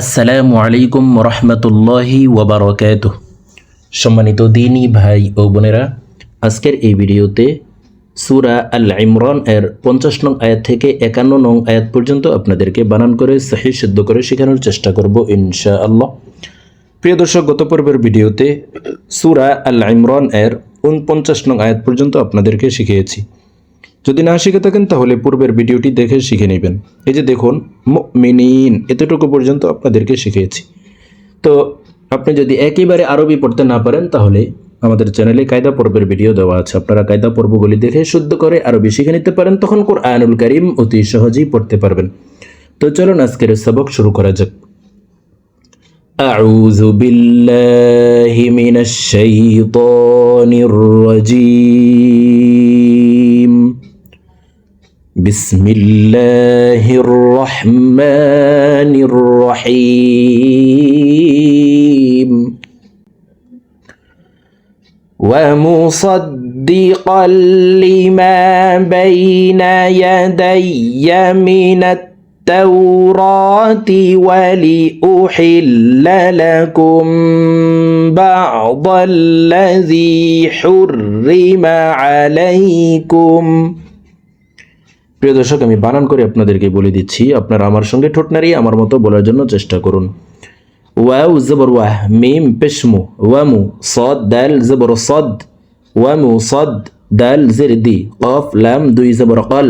আসসালামু আলাইকুম রহমতুল্লাহি ওবরাকাত সম্মানিত দিনী ভাই ও বোনেরা, আজকের এই ভিডিওতে সুরা আল ইমরান এর পঞ্চাশ নং আয়াত থেকে একান্ন নং আয়াত পর্যন্ত আপনাদেরকে বানান করে, সহি সিদ্ধ করে শেখানোর চেষ্টা করব ইনশা আল্লাহ প্রিয় দর্শক, গত পর্বের ভিডিওতে সুরা আল ইমরান এর উনপঞ্চাশ নং আয়াত পর্যন্ত আপনাদেরকে শিখিয়েছি। যদি না শিখে থাকেন তাহলে পূর্বের ভিডিওটি দেখে শিখে নেবেন এই যে দেখুন মিনিন এতটুকু পর্যন্ত আপনাদেরকে শিখিয়েছি তো আপনি যদি একেবারে আরবি পড়তে না পারেন তাহলে আমাদের চ্যানেলে কায়দা পর্বের ভিডিও দেওয়া আছে আপনারা কায়দা পর্বগুলি দেখে শুদ্ধ করে আরবি শিখে নিতে পারেন তখন কোরআনুল করিম অতি সহজেই পড়তে পারবেন তো চলুন আজকের সবক শুরু করা যাক أعوذ بالله من الشيطان الرجيم بسم الله الرحمن الرحيم. ومصدقا لما بين يدي من التوراة ولأحل لكم بعض الذي حرم عليكم. প্রিয় দর্শক, আমি বানান করে আপনাদেরকে বলে দিচ্ছি, আপনারা আমার সঙ্গে ঠোঁট নাড়িয়ে আমার মতো বলার জন্য চেষ্টা করুন। ওয়াউ জবর ওয়াহ, মিম পেশমু, ওয়ামু সদ, দাল জবর সদ, ওয়ামু সদ, দাল জের দি, কফ, লাম, দুই জবর কল,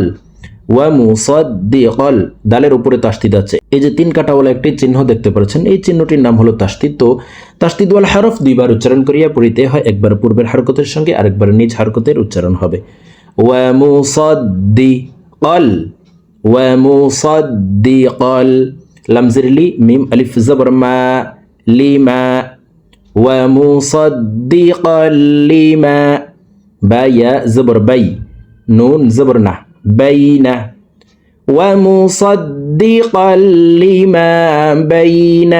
ওয়ামু সদ, দি, কল, দালের উপরে তাস্তিদ আছে। এই যে তিন কাটাওয়ালা একটি চিহ্ন দেখতে পাচ্ছেন, এই চিহ্নটির নাম হলো তাস্তিদ। তো তাস্তিদ ওয়াল হারফ দুইবার উচ্চারণ করিয়া পড়িতে হয়, একবার পূর্বের হারকতের সঙ্গে আরেকবার নিজ হারকতের উচ্চারণ হবে। ওয়ামু সদ, দি قل ومصدقا لمزر لي ميم ألف زبر ما لما ومصدقا لما بايا زبر بي. نون زبرنا بين ومصدقا لما بين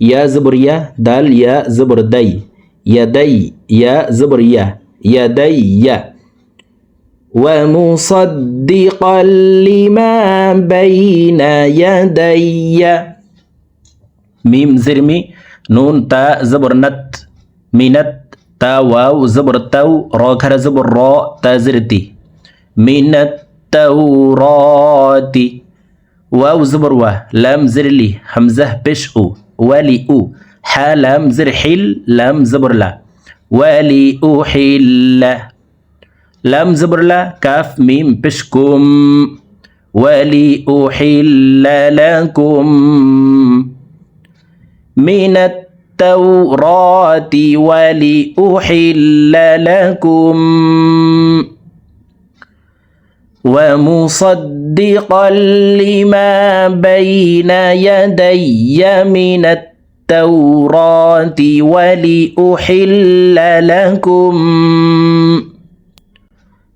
يا زبر يا. دال يا زبر دي. يدي يا زبر يا. يدي يا ومصدقا لما بين يدي. ميم زرمي نون تا زبر نت مينت تا واو زبر تو را كر زبر را تا زرتي. من التوراة واو زبر و لام زرلي همزة بش أو ولي أو. حا لام زر حل لام زبر لا. ولي أحل لام زبر لا كاف ميم بشكم ولأحل لكم. من التوراة ولأحل لكم. ومصدقا لما بين يدي من التوراة ولأحل لكم.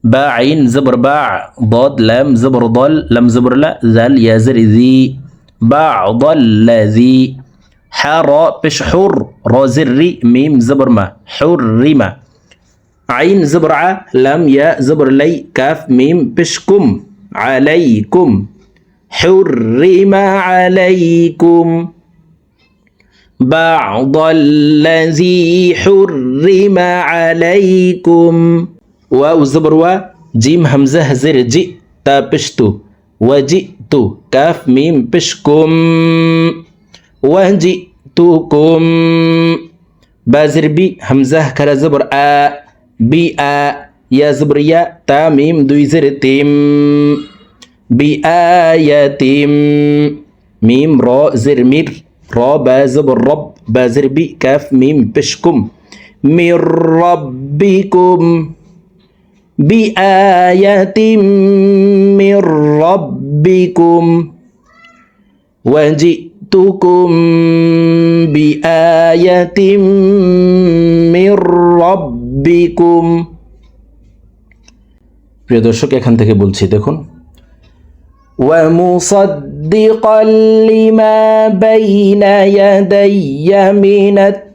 با عين زبر باع ضاد لام زبر ضل لم زبر لا ذل يا زر ذي. بعض الذي حر بش حر را زري ميم زبر ما. حرم عين زبر ع لم يا زبر لي كاف ميم بشكم عليكم. حرم عليكم. بعض الذي حرم عليكم. ওয়া উজবর ওয়া জিম হামজা হাজির জি তা পিস্তু ওয়া জি তু কাফ মিম পিসকুম ওয়া জি তু কুম বাজির বি হামজা খারা জবর আ বি আ ইয়া জবর ইয়া তা মিম দুই জের তিম বি আ ইয়া তিম মিম র জের মির র বা জবর রব বাজির বি কাফ মিম পিসকুম মির রব্বিকুম بآية من ربكم وجئتكم بآية من ربكم প্রিয় দর্শক এখান থেকে বলছি দেখুন ومصدقا لما بين يدي من التوراة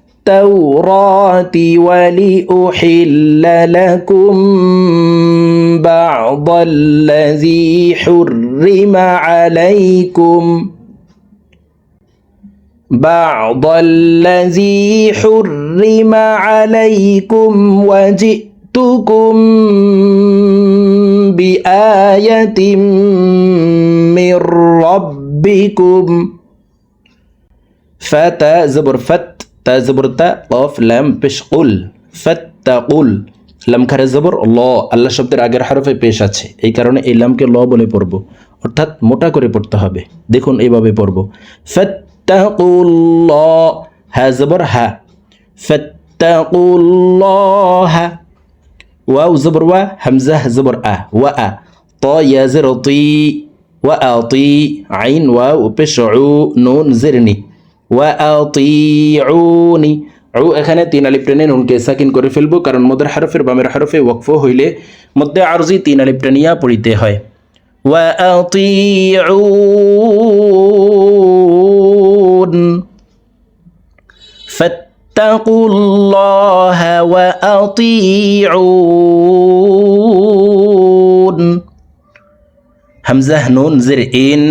ولأحل لكم بعض الذي حرم عليكم. بعض الذي حرم عليكم وجئتكم بآية من ربكم. فتا زبر فت তা জবর তা অফ ল্যাম পেশ উল ফত্তাকুল লাম খারে জবর ল আল্লাহ শব্দের আগের হারফে পেশ আছে এই কারণে এই লামকে ল বলে পড়ব অর্থাৎ মোটা করে পড়তে হবে দেখুন এইভাবে পড়ব ফত্তাকুল হ্যা জবর হ্যা ফত্তাকুল হ্যা ওয়াউ জবর ওয়া হামজা জবর আ ওয়া আ ত ইয়া জের তি ওয়া আ তি আইন ওয়া উপেশ নুন জেরনি زرني وأطيعوني عو এখানে তিন আলিফ টেনে নুনকে সাকিন করে ফেলবো কারণ মদের হরফের বামের হরফে ওয়াকফ হইলে মধ্যে আরজি তিন আলিফ টেনিয়া পড়িতে হয় وأطيعون فاتقوا الله وأطيعون হামজাহ নুন, জের, ইন,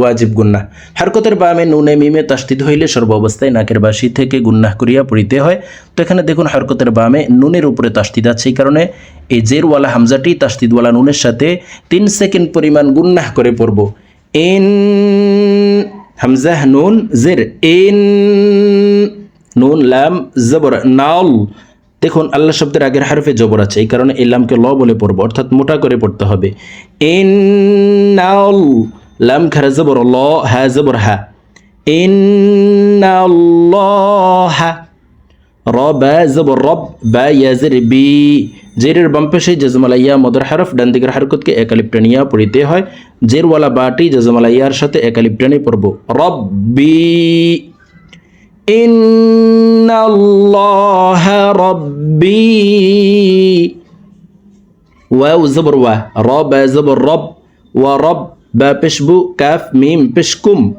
ওয়াজিব গুন্না হারকতের বামে নুনে মিমে তাস্তিদ হইলে সর্ব অবস্থায় নাকের বাসি থেকে গুন্নাহ করিয়া পড়িতে হয়। তো এখানে দেখুন হারকতের বামে নুনের উপরে তাস্তিদ আছে এই কারণে এই জেরওয়ালা হামজাটি তাস্তিদওয়ালা নুনের সাথে তিন সেকেন্ড পরিমাণ গুন্নাহ করে পড়ব। ইন হামজাহ নুন, জের, ইন, নুন, লাম, জবর, নাল। দেখুন আল্লাহ শব্দের আগের হারফে জবর আছে এই কারণে এই লামকে ল বলে পড়ব, অর্থাৎ মোটা করে পড়তে হবে। ইন্নাল লাম খারা জবর ল হা জবর হা ইন্নাল্লাহ রবা জবর রব বা ইয়াজের বি জেরের বাম পাশে জজমালাইয়া মদর হারফ ডান দিকের হারকতকে একালিপ টানিয়া পড়িতে হয় জেরওয়ালা বাটি জজমালাইয়ার সাথে একালিপ টানি পড়ব রব্বি إن الله ربي واو زبر و رب زبر رب ورب با بشبو كاف ميم بشكم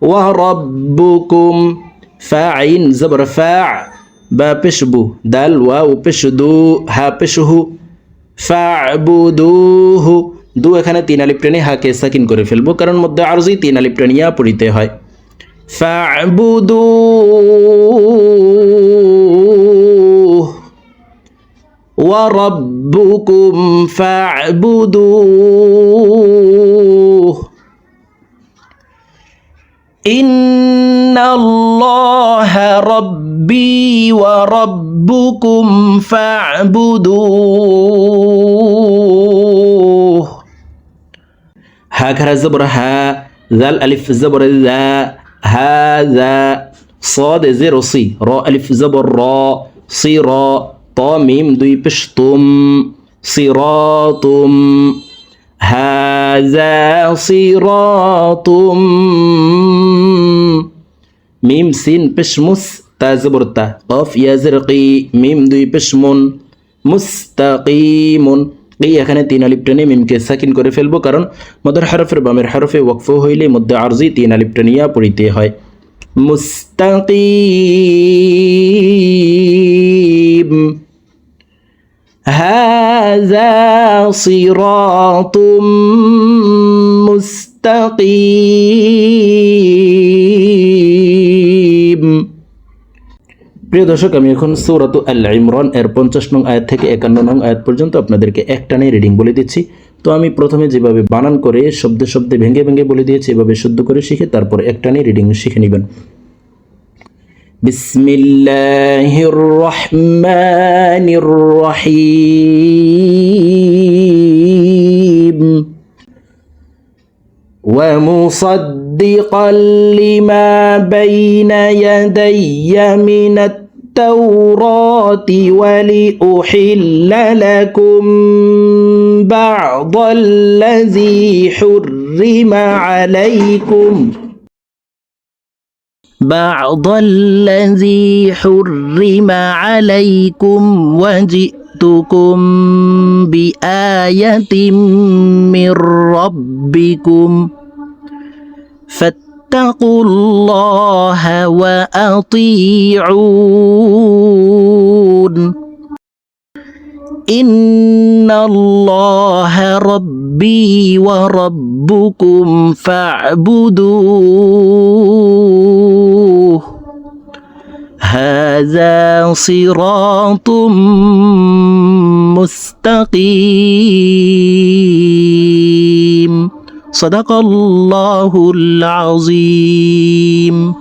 وربكم فاعين زبر فاع با بشبو دال واو بشدو ها بشه فاعبدوه দু এখানে তিন আলিপ টেনে হাকে সাকিন করে ফেলবো কারণ মধ্যে আরজি তিন আলিপ টেনিয়া পড়িতে হয় فاعبدوه وربكم فاعبدوه. إن الله ربي وربكم فاعبدوه. هكذا زبر ها ذا الألف زبر ذا هذا صاد زيرو صي را ألف زبر را صي را. ত মিম দুই পেশ তুম সিরতুম। হাজা সিরতুম। মিম সিন পেশ মুস তাজবরতা কফ ইয়াজের মিম দুই পেশ মুন মুস্তাকিমুন। এই এখানে তিন আলিপ্টনে মিমকে সাকিন করে ফেলব, কারণ মদর হরফের বামের হরফে ওয়াকফ হইলে মধ্যে আরজি তিন আলিপটনিয়া পড়িতে হয়। মুস্তাকিম। هذا صراط مستقيم প্রিয় দর্শক আমি এখন সৌরাত আল ইমরান এর পঞ্চাশ নং আয়াত থেকে একান্ন নং আয়াত পর্যন্ত আপনাদেরকে একটানে রিডিং বলে দিচ্ছি তো আমি প্রথমে যেভাবে বানান করে শব্দে শব্দে ভেঙে ভেঙে বলে দিয়েছি এভাবে শুদ্ধ করে শিখে তারপর একটানে রিডিং শিখে নেবেন بسم الله الرحمن الرحيم ومصدقا لما بين يدي من التوراة ولأحل لكم بعض الذي حرم عليكم بعض الذي حرم عليكم وجئتكم بآية من ربكم فاتقوا الله وأطيعون. إن الله ربي وربكم فاعبدوه. هذا صراط مستقيم. صدق الله العظيم.